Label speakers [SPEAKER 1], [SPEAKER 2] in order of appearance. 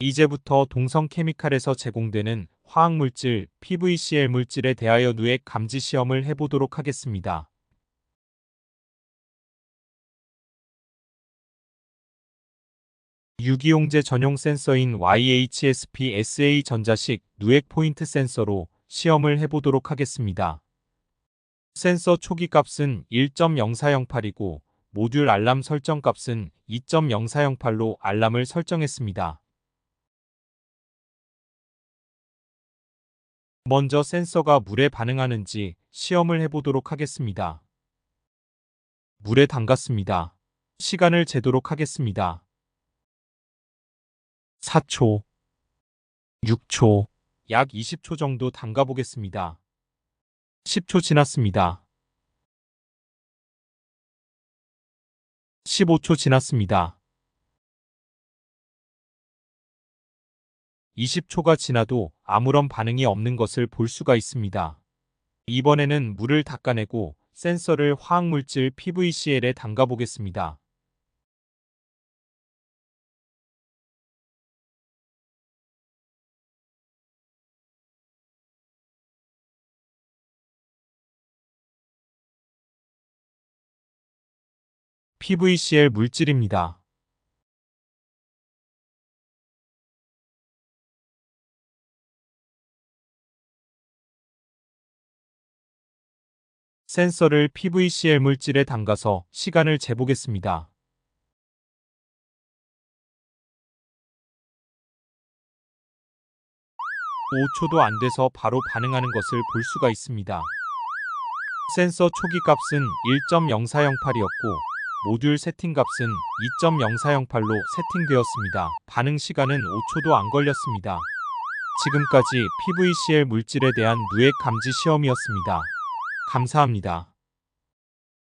[SPEAKER 1] 이제부터 동성 케미칼에서 제공되는 화학물질 PVCL 물질에 대하여 누액 감지 시험을 해보도록 하겠습니다. 유기용제 전용 센서인 YHSP-SA 전자식 누액 포인트 센서로 시험을 해보도록 하겠습니다. 센서 초기 값은 1.0408이고 모듈 알람 설정 값은 2.0408로 알람을 설정했습니다. 먼저 센서가 물에 반응하는지 시험을 해보도록 하겠습니다. 물에 담갔습니다. 시간을 재도록 하겠습니다. 4초, 6초, 약 20초 정도 담가 보겠습니다. 10초 지났습니다. 15초 지났습니다. 20초가 지나도 아무런 반응이 없는 것을 볼 수가 있습니다. 이번에는 물을 닦아내고 센서를 화학물질 PVCL에 담가 보겠습니다. PVCL 물질입니다. 센서를 PVCL 물질에 담가서 시간을 재보겠습니다. 5초도 안 돼서 바로 반응하는 것을 볼 수가 있습니다. 센서 초기 값은 1.0408이었고 모듈 세팅 값은 2.0408로 세팅되었습니다. 반응 시간은 5초도 안 걸렸습니다. 지금까지 PVCL 물질에 대한 누액 감지 시험이었습니다. 감사합니다.